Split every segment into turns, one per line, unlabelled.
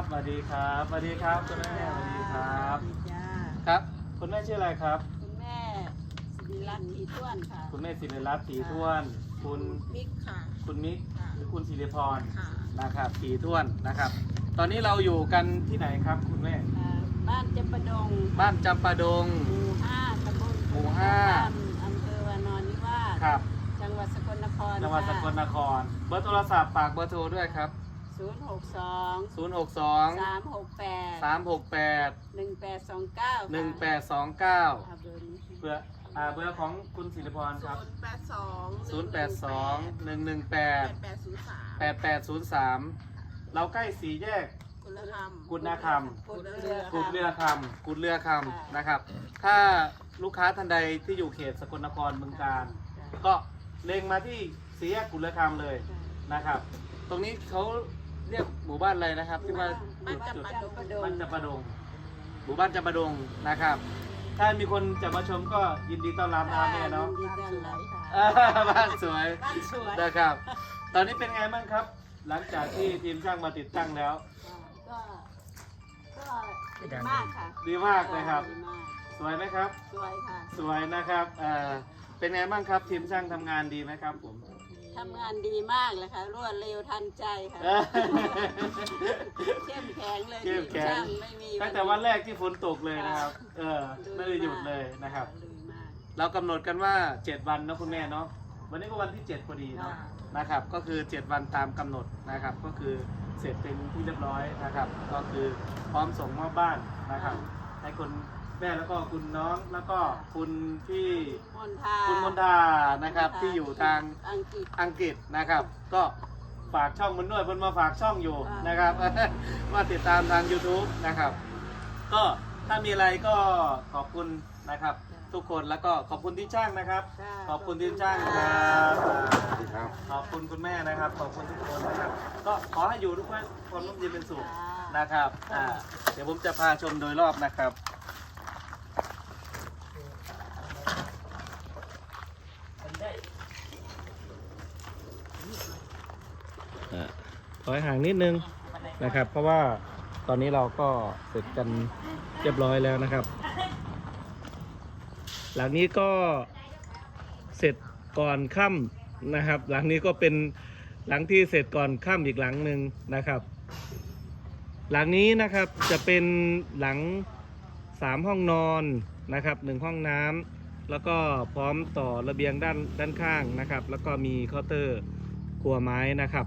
บสวัสดีครับสวัสดีครับคุณแม่สวัสดีครับ
จ้า
ครับ คุณแม่ชื่ออะไรครับ
คุณแม่สิริรัตน์อีท้วนค่ะ
คุณแม่ศิริรัตน์สีท้วน คุณ
มิกค่ะ
คุณมิก
ค่ะ
หรือคุณศิริพร
ค่ะ
นะครับสีท้วนนะครับ ตอนนี้เราอยู่กันที่ไหนครับ คุณแม่
อ่าบ้านจำปาดง
บ้านจำปาดง
หมู่ห้าตำบล
หมู่ห้า
อำเภอวานอนนิวาส
ครับ
จังหวัดสกลนคร
จังหวัดสกลนคร เบอร์โทรศัพท์ฝากเบอร์โทรด้วยครับ
ศูนย์หกสอง
062
สามหกแปด
368
หนึ่งแปดสองเก้า
1829
เบอร์นี้
เบอร์อ่าเบอร์ของคุณศิริพรครับ
ศูนย์แปดสอง
082
แปด
118
แปดศูนย์สาม
8803เราใกล้สี่แยก
กุลธรรม
กุฎนาค
กุดเรือำ
กุดเรือคำกุดเรือคำนะครับ ถ้าลูกค้าท่านใดที่อยู่เขตสกลนครเมืองการก็เล็งมาที่สี่แยกกุดเรือคำเลยนะครับ ตรงนี้เขา เรียกหมู่บ้านอะไรนะครับที่ว่าจุดจุด
จำปาดง
บ้านจำปาดงหมู่บ้านจำปาดงนะครับ ถ้ามีคนจะมาชมก็ยินดีต้อนรับนะครับแม่เนาะ
ยินดีต้อนรับค่ะ
อ่าบ้านสวย
บ้านสวย
นะครับ ตอนนี้เป็นไงบ้างครับ หลังจากที่ทีมช่างมาติดตั้งแล้ว
ก็ก็ดีมากค่ะ
ดีมากนะครับ
ดีมาก
สวยไหมครับ
สวยค่ะ
สวยนะครับเอ่อเป็นไงบ้างครับทีมช่างทำงานดีไหมครับผม
ทำงานดีมากเลยค่ะ รวดเร็วทันใจค่ะ
เอ้ย
เข้มแข็งเลย
เข้มแข็ง
ช่างไม่มี
ตั้งแต่วันแรกที่ฝนตกเลยนะครับ เออ ไม่ได้หยุดเลยนะครับ
ลุยมาก
เรากำหนดกันว่า 7 วันเนอะคุณแม่เนาะวันนี้ก็วันที่ 7พอดีเนาะ
ค่ะ
นะครับ ก็คือ 7 วันตามกำหนดนะครับ ก็คือเสร็จเป็นที่เรียบร้อยนะครับ ก็คือพร้อมส่งมอบบ้านนะครับ ให้คุณ แม่แล้วก็คุณน้องแล้วก็คุณพี่
มนทา
คุณมนทานะครับ ที่อยู่ทาง
อังกฤษ
อังกฤษนะครับ ก็ฝากช่องมันด้วยเพิ่นมาฝากช่องอยู่
อ่าน
นะครับ มาติดตามทาง YouTube นะครับ ก็ถ้ามีอะไรก็ขอบคุณนะครับ ทุกคนแล้วก็ขอบคุณที่จ้างนะครับ
ค่ะ
ขอบคุณที่จ้างครับขอบคุณคุณแม่นะครับ ขอบคุณทุกคนนะครับ ก็ขอให้อยู่ทุกคนความร่มเย็นเป็นสุขนะครับอ่าเดี๋ยวผมจะพาชมโดยรอบนะครับ ถอยห่างนิดนึงนะครับ เพราะว่าตอนนี้เราก็เสร็จกันเรียบร้อยแล้วนะครับ หลังนี้ก็เสร็จก่อนค่ำนะครับ หลังนี้ก็เป็นหลังที่เสร็จก่อนค่ำอีกหลังหนึ่งนะครับ หลังนี้นะครับจะเป็นหลังสามห้องนอนนะครับหนึ่งห้องน้ำแล้วก็พร้อมต่อระเบียงด้านด้านข้างนะครับ แล้วก็มีเคาน์เตอร์ครัวไม้นะครับ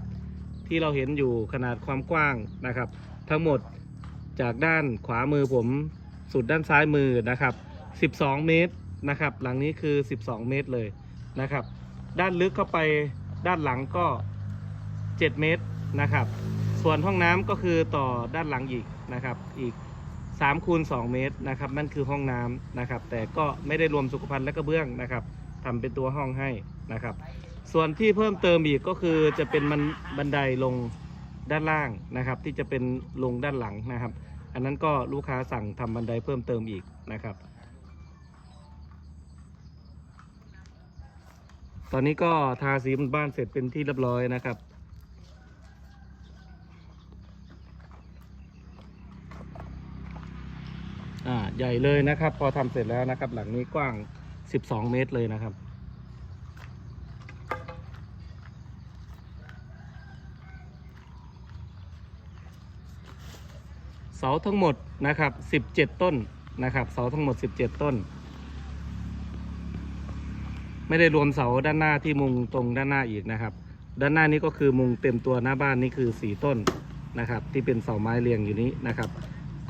ที่เราเห็นอยู่ขนาดความกว้างนะครับ ทั้งหมดจากด้านขวามือผมสุดด้านซ้ายมือนะครับ 12 เมตรนะครับ หลังนี้คือ 12 เมตรเลยนะครับ ด้านลึกเข้าไปด้านหลังก็ 7 เมตรนะครับ ส่วนห้องน้ำก็คือต่อด้านหลังอีกนะครับอีก3คูณ2เมตรนะครับ นั่นคือห้องน้ำนะครับ แต่ก็ไม่ได้รวมสุขภัณฑ์และกระเบื้องนะครับทำเป็นตัวห้องให้นะครับ ส่วนที่เพิ่มเติมอีกก็คือจะเป็นมันบันไดลงด้านล่างนะครับ ที่จะเป็นลงด้านหลังนะครับ อันนั้นก็ลูกค้าสั่งทำบันไดเพิ่มเติมอีกนะครับ ตอนนี้ก็ทาสีบนบ้านเสร็จเป็นที่เรียบร้อยนะครับอ่าใหญ่เลยนะครับ พอทำเสร็จแล้วนะครับ หลังนี้กว้าง 12 เมตรเลยนะครับาทั้งหมดนะครับ 17 ต้นนะครับเสาทั้งหมด 17 ต้น ไม่ได้รวมเสาด้านหน้าที่มุงตรงด้านหน้าอีกนะครับ ด้านหน้านี้ก็คือมุงเต็มตัวหน้าบ้านนี่คือ 4 ต้นนะครับ ที่เป็นเสาไม้เรียงอยู่นี้นะครับ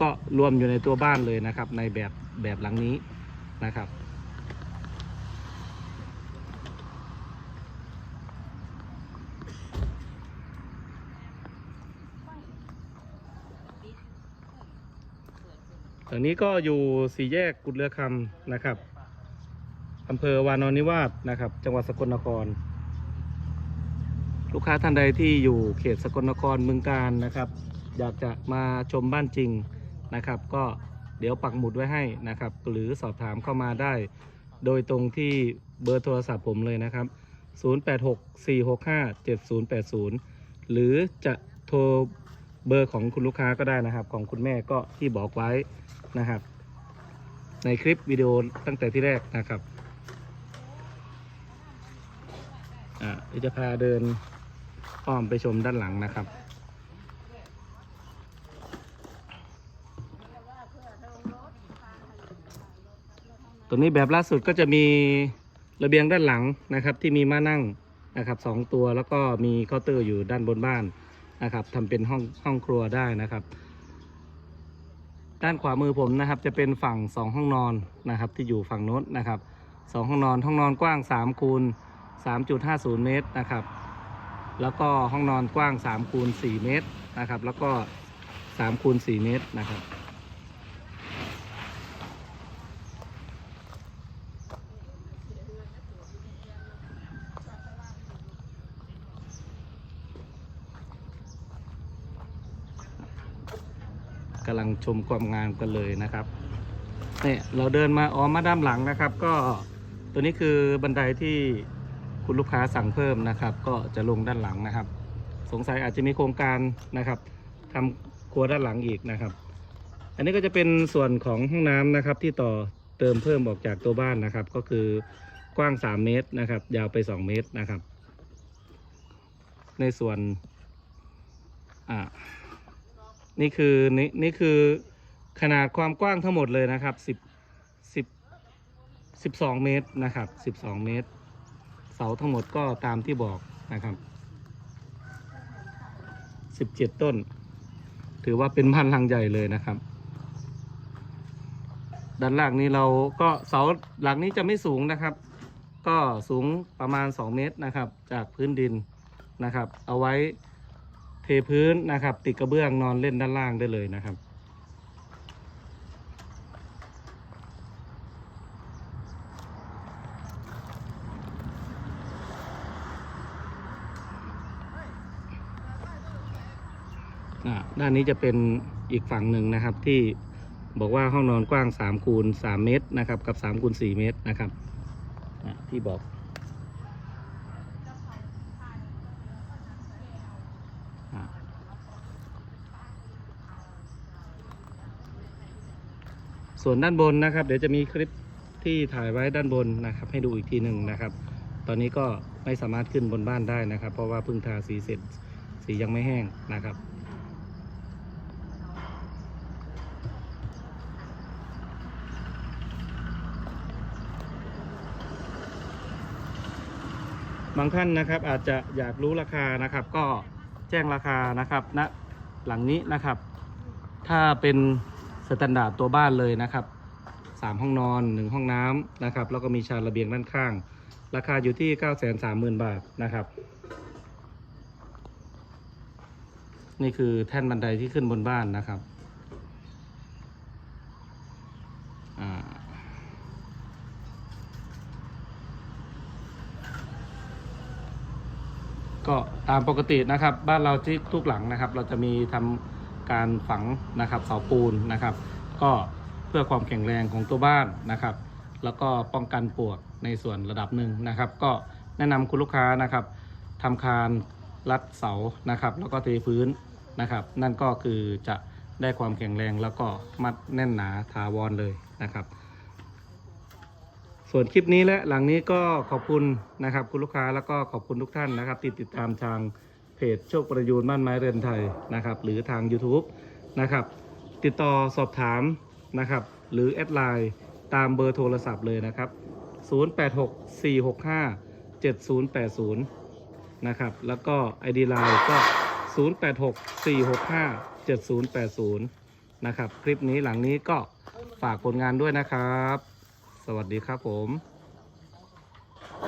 ก็รวมอยู่ในตัวบ้านเลยนะครับ ในแบบแบบหลังนี้นะครับ ตรงนี้ก็อยู่สี่แยกกุดเรือคำนะครับอำเภอวานอนนิวาสนะครับ จังหวัดสกลนคร ลูกค้าท่านใดที่อยู่เขตสกลนครเมืองการนะครับ อยากจะมาชมบ้านจริงนะครับ ก็เดี๋ยวปักหมุดไว้ให้นะครับ หรือสอบถามเข้ามาได้ โดยตรงที่เบอร์โทรศัพท์ผมเลยนะครับ 0864657080 หรือจะโทร เบอร์ของคุณลูกค้าก็ได้นะครับ ของคุณแม่ก็ที่บอกไว้นะครับ ในคลิปวิดีโอตั้งแต่ที่แรกนะครับอ่าเดี๋ยวจะพาเดินอ้อมไปชมด้านหลังนะครับตรงนี้แบบล่าสุดก็จะมีระเบียงด้านหลังนะครับ ที่มีม้านั่งนะครับสองตัวแล้วก็มีเคาน์เตอร์อยู่ด้านบนบ้าน นะครับทำเป็นห้องห้องครัวได้นะครับ ด้านขวามือผมนะครับ จะเป็นฝั่งสองห้องนอนนะครับ ที่อยู่ฝั่งโน้นนะครับสองห้องนอนห้องนอนกว้าง3คูณ3.50 เมตรนะครับ แล้วก็ห้องนอนกว้าง3คูณ4เมตรนะครับ แล้วก็3คูณ4เมตรนะครับ กำลังชมความงามกันเลยนะครับเนี่ยเราเดินมาอ๋อมาด้านหลังนะครับ ก็ตัวนี้คือบันไดที่คุณลูกค้าสั่งเพิ่มนะครับ ก็จะลงด้านหลังนะครับ สงสัยอาจจะมีโครงการนะครับทำครัวด้านหลังอีกนะครับ อันนี้ก็จะเป็นส่วนของห้องน้ำนะครับ ที่ต่อเติมเพิ่มออกจากตัวบ้านนะครับ ก็คือกว้าง 3 เมตรนะครับ ยาวไป 2 เมตรนะครับ ในส่วนอ่า นี่คือนี่นี่คือขนาดความกว้างทั้งหมดเลยนะครับสิบสิบสิบสองเมตรนะครับสิบสองเมตร เสาทั้งหมดก็ตามที่บอกนะครับสิบเจ็ดต้น ถือว่าเป็นบ้านหลังใหญ่เลยนะครับ ด้านล่างนี้เราก็เสาหลังนี้จะไม่สูงนะครับ ก็สูงประมาณ2เมตรนะครับ จากพื้นดินนะครับ เอาไว้ เทพื้นนะครับ ติดกระเบื้องนอนเล่นด้านล่างได้เลยนะครับอ่าด้านนี้จะเป็นอีกฝั่งหนึ่งนะครับที่บอกว่าห้องนอนกว้าง3คูณ3เมตรนะครับกับ3คูณ4เมตรนะครับอะที่บอก ส่วนด้านบนนะครับ เดี๋ยวจะมีคลิปที่ถ่ายไว้ด้านบนนะครับ ให้ดูอีกทีหนึ่งนะครับ ตอนนี้ก็ไม่สามารถขึ้นบนบ้านได้นะครับ เพราะว่าเพิ่งทาสีเสร็จสียังไม่แห้งนะครับบางท่านนะครับอาจจะอยากรู้ราคานะครับ ก็แจ้งราคานะครับณหลังนี้นะครับ ถ้าเป็น สแตนดาร์ดตัวบ้านเลยนะครับสามห้องนอนหนึ่งห้องน้ำนะครับ แล้วก็มีชานระเบียงด้านข้าง ราคาอยู่ที่9 3 0 0 0 0บาทนะครับ นี่คือแท่นบันไดที่ขึ้นบนบ้านนะครับก็ตามปกตินะครับ บ้านเราที่ทุกหลังนะครับ เราจะมีทำ การฝังนะครับเสาปูนนะครับ ก็เพื่อความแข็งแรงของตัวบ้านนะครับ แล้วก็ป้องกันปวกในส่วนระดับหนึ่งนะครับ ก็แนะนำคุณลูกค้านะครับทำคานรัดเสานะครับ แล้วก็เทพื้นนะครับ นั่นก็คือจะได้ความแข็งแรงแล้วก็มัดแน่นหนาถาวรเลยนะครับ ส่วนคลิปนี้และหลังนี้ก็ขอบคุณนะครับ คุณลูกค้าแล้วก็ขอบคุณทุกท่านนะครับ ที่ติดตามทาง จโชคประยูนบ้านไม้เรือนไทยนะครับ หรือทาง YouTube นะครับ ติดต่อสอบถามนะครับ หรือแอดไลน์ตามเบอร์โทรศัพท์เลยนะครับ 0864657080 นะครับ แล้วก็ ID Line ก็ 0864657080 นะครับ คลิปนี้หลังนี้ก็ฝากผลงานด้วยนะครับ สวัสดีครับผม